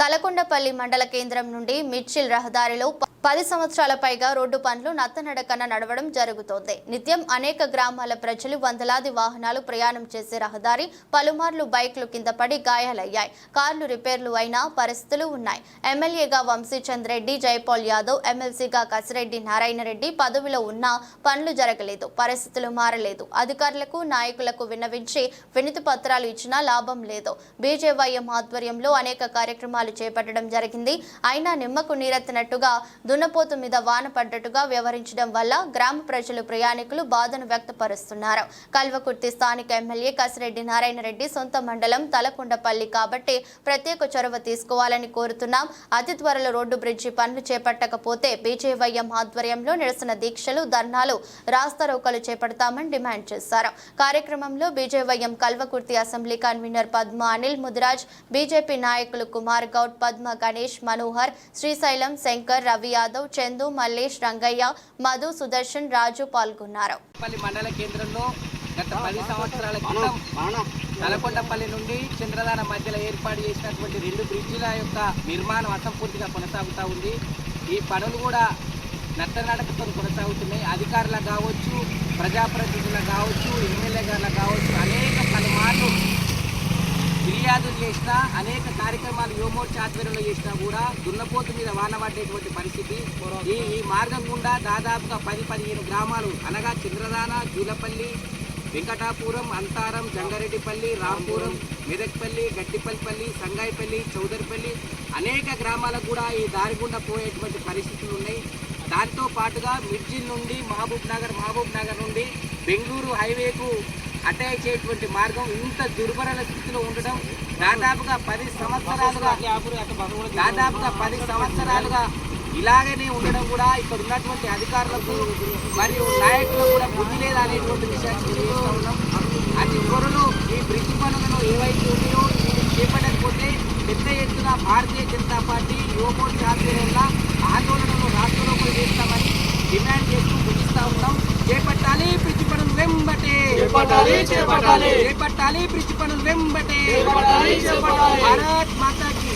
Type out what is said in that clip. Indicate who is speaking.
Speaker 1: తలకొండపల్లి మండల కేంద్రం నుండి మిర్చిల్ రహదారిలో ప- పది సంవత్సరాల పైగా రోడ్డు పనులు నత్తనడకన నడవడం జరుగుతోంది. నిత్యం అనేక గ్రామాల ప్రజలు వందలాది వాహనాలు ప్రయాణం చేసే రహదారి పలుమార్లు బైక్లు కింద పడి గాయాలయ్యాయి. కార్లు రిపేర్లు అయిన పరిస్థితులు ఉన్నాయి. ఎమ్మెల్యేగా వంశీచంద్ రెడ్డి జైపాల్ యాదవ్ ఎమ్మెల్సీగా కసిరెడ్డి నారాయణ రెడ్డి పదవిలో ఉన్నా పనులు జరగలేదు పరిస్థితులు మారలేదు. అధికారులకు నాయకులకు విన్నవించి వినతి పత్రాలు ఇచ్చినా లాభం లేదు. బీజేవైఎం ఆధ్వర్యంలో అనేక కార్యక్రమాలు చేపట్టడం జరిగింది. అయినా నిమ్మకు నీరెత్తినట్టుగా దున్నపోతు మీద వాన పడ్డట్టుగా వ్యవహరించడం వల్ల గ్రామ ప్రజలు ప్రయాణికులు బాధను వ్యక్తపరుస్తున్నారు. కల్వకుర్తి స్థానిక ఎమ్మెల్యే కసిరెడ్డి నారాయణ రెడ్డి సొంత మండలం తలకొండపల్లి కాబట్టి ప్రత్యేక చొరవ తీసుకోవాలని కోరుతున్నాం. అతి త్వరలో రోడ్డు బ్రిడ్జి పనులు చేపట్టకపోతే బీజేవైఎం ఆధ్వర్యంలో నిరసన దీక్షలు ధర్నాలు రాస్తారోకలు చేపడతామని డిమాండ్ చేశారు. కార్యక్రమంలో BJYM Kalwakurthy assembly convener Padma Anil Mudiraj BJP నాయకులు కుమార్ గౌడ్ పద్మ గణేష్ మనోహర్ శ్రీశైలం శంకర్ రవి యాదవ్ చందు మల్లేష్ రంగయ్య మధు సుదర్శన్ రాజు పాల్గొన్నారు.
Speaker 2: పల్లి మండల కేంద్రంలో గత పది సంవత్సరాల క్రితం నల్గొండపల్లి నుండి చంద్రదాన మధ్యలో ఏర్పాటు చేసినటువంటి రెండు బ్రిడ్జిల యొక్క నిర్మాణం అసంపూర్తిగా కొనసాగుతూ ఉంది. ఈ పనులు కూడా నట్టనడకతో కొనసాగుతున్నాయి. అధికారులకు కావచ్చు ప్రజాప్రతినిధులకు కావచ్చు ఎమ్మెల్యే గారులకు కావచ్చు అనేక చేసినా అనేక కార్యక్రమాలు యువమోర్చ ఆధ్వర్యంలో చేసినా కూడా దున్నపోతు మీద వాన పడ్డేటువంటి పరిస్థితి. ఈ ఈ మార్గం గుండా దాదాపుగా పది పదిహేను గ్రామాలు అనగా చంద్రదాన జూలపల్లి వెంకటాపురం అంతారం జంగారెడ్డిపల్లి రాంపురం మెదక్పల్లి గట్టిపల్లిపల్లి సంగాయిపల్లి చౌదరిపల్లి అనేక గ్రామాలకు కూడా ఈ దారి గుండా పోయేటువంటి పరిస్థితులు ఉన్నాయి. దాంతో పాటుగా మిర్జిల్ నుండి మహబూబ్ నగర్ మహబూబ్ నగర్ నుండి బెంగళూరు హైవేకు అటాచ్ చేయటువంటి మార్గం ఇంత దుర్భర స్థితిలో ఉండడం దాదాపుగా పది సంవత్సరాలుగా దాదాపుగా పది సంవత్సరాలుగా ఇలాగనే ఉండడం కూడా ఇక్కడ ఉన్నటువంటి అధికారులకు మరియు నాయకులకు కూడా బుద్ధి లేదా అనేటువంటి విషయాన్ని తెలియజేస్తా ఉన్నాం. అతి త్వరలో ఈ బ్రిడ్జ్ పనులను ఏవైతే ఉన్నాయో చేపట్టకపోతే పెద్ద ఎత్తున భారతీయ జనతా పార్టీ యువమోర్చా ఆధ్వర్యంలో ఆందోళనలు రాష్ట్రంలో చేస్తామని డిమాండ్ చేస్తూ ముగిస్తా ఉన్నాం చేపట్టాలి బ్రిడ్జ్ పనులు వెంబటే
Speaker 3: చేపట్టాలి, చేపట్టాలి.
Speaker 2: చేపట్టాలి బ్రిడ్జ్ పనులు వెంబటే. భారత్ మాతాకి